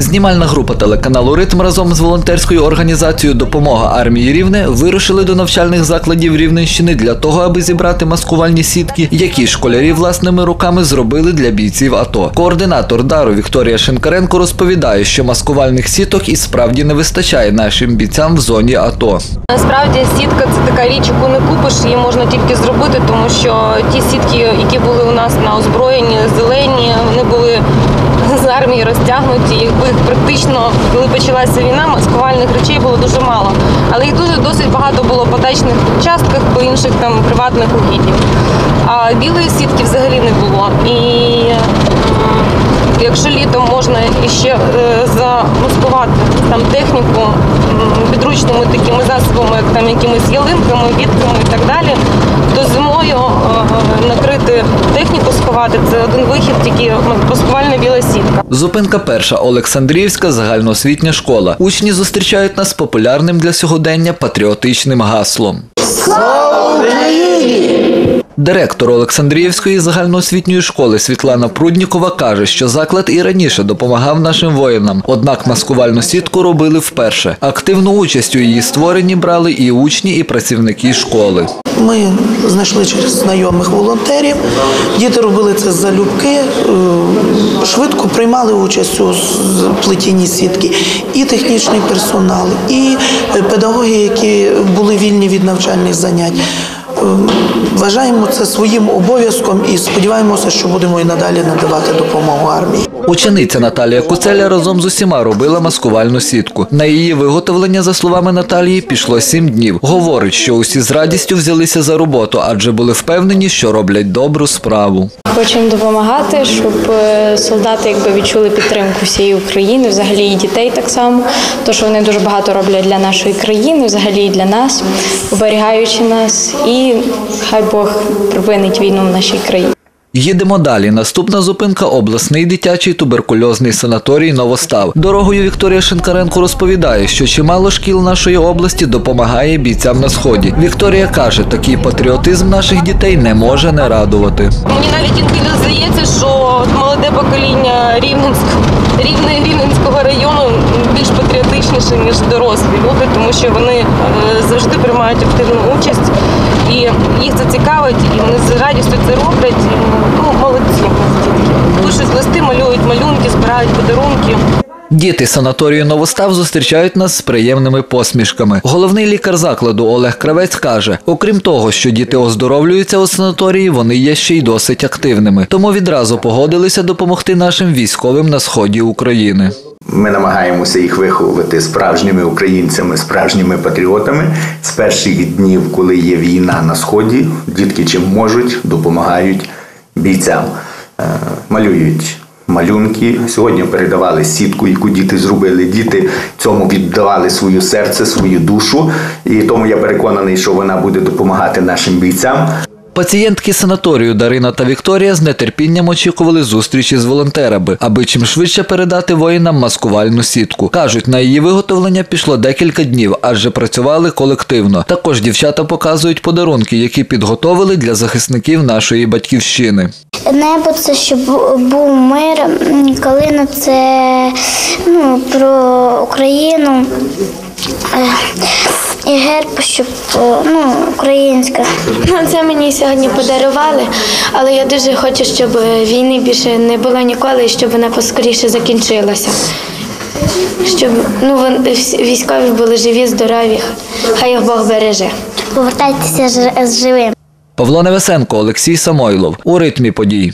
Знімальна група телеканалу Ритм разом з волонтерською організацією Допомога армії Рівне вирушили до навчальних закладів Рівненщини для того, аби зібрати маскувальні сітки, які школярі власними руками зробили для бійців АТО. Координатор дару Вікторія Шинкаренко розповідає, що маскувальних сіток і справді не вистачає нашим бійцям в зоні АТО. Насправді сітка це така річ, яку не купиш, її можна тільки зробити, тому що ті сітки, які були у нас на озброєнні, зелені, вони були армії розтягнуті. Якби практично, коли почалася війна, маскувальних речей було дуже мало. Але їх дуже досить багато було по дачних частках, по інших там приватних угіддях. А білої сітки взагалі не було. І Якщо літом можна іще е, замаскувати там техніку підручними такими засобами, як там якимись ялинками, вітками і так далі, то зимою е, накрити техніку сховати це один вихід, тільки маскувальна біла сітка. Зупинка перша Олександрівська загальноосвітня школа. Учні зустрічають нас популярним для сьогодення патріотичним гаслом. Директор Олександріївської загальноосвітньої школи Світлана Пруднікова каже, що заклад і раніше допомагав нашим воїнам, однак маскувальну сітку робили вперше. Активну участь у її створенні брали і учні, і працівники школи. Ми знайшли через знайомих волонтерів. Діти робили це залюбки, е, швидко приймали участь у плетінні сітки і технічний персонал, і е, педагоги, які були вільні від навчальних занять. Вважаємо це своїм обов'язком і сподіваємося, що будемо і надалі надавати допомогу армії. Учениця Наталія Куцеля разом з усіма робила маскувальну сітку. На її виготовлення, за словами Наталії, пішло сім днів. Говорить, що усі з радістю взялися за роботу, адже були впевнені, що роблять добру справу. Хочемо допомагати, щоб е, солдати якби відчули підтримку всієї України, взагалі і дітей так само. То що вони дуже багато роблять для нашої країни, взагалі і для нас, оберігаючи нас, і хай Бог припинить війну в нашій країні. Їдемо далі. Наступна зупинка обласний дитячий туберкульозний санаторій Новостав. Дорогою Вікторія Шинкаренко розповідає, що чимало шкіл нашої області допомагає бійцям на сході. Вікторія каже, такий патріотизм наших дітей не може не радувати. Мені навіть інколи здається, що молоде покоління Рівненського рівне Рівненського району більш патріотичніше, ніж дорослі люди, тому що вони е, завжди приймають активну участь і їх це цікавить, і вони з радістю це роблять. І, Ну, молодці у нас дітки. Пишуть листи, малюють малюнки, збирають подарунки. Діти санаторію Новостав зустрічають нас з приємними посмішками. Головний лікар закладу Олег Кравець каже: окрім того, що діти оздоровлюються у санаторії, вони є ще й досить активними. Тому відразу погодилися допомогти нашим військовим на сході України. Ми намагаємося їх виховувати справжніми українцями, справжніми патріотами. З перших днів, коли є війна на сході, дітки чим можуть, допомагають бійцям, малюють. Малюнки сьогодні передавали сітку, яку діти зробили. Діти цьому віддавали своє серце, свою душу, і тому я переконаний, що вона буде допомагати нашим бійцям. Пацієнтки санаторію Дарина та Вікторія з нетерпінням очікували зустрічі з волонтерами, аби чим швидше передати воїнам маскувальну сітку. Кажуть, на її виготовлення пішло декілька днів, адже працювали колективно. Також дівчата показують подарунки, які підготовили для захисників нашої батьківщини. Небо це щоб був мир, калина це ну, про Україну. Е, І герб, щоб е, ну, українська. Це мені сьогодні подарували, але я дуже хочу, щоб війни більше не було ніколи і щоб вона поскоріше закінчилася. Щоб ну, військові були живі, здорові, хай їх Бог береже. Повертайтеся з живим. Павло Невесенко, Олексій Самойлов у ритмі подій.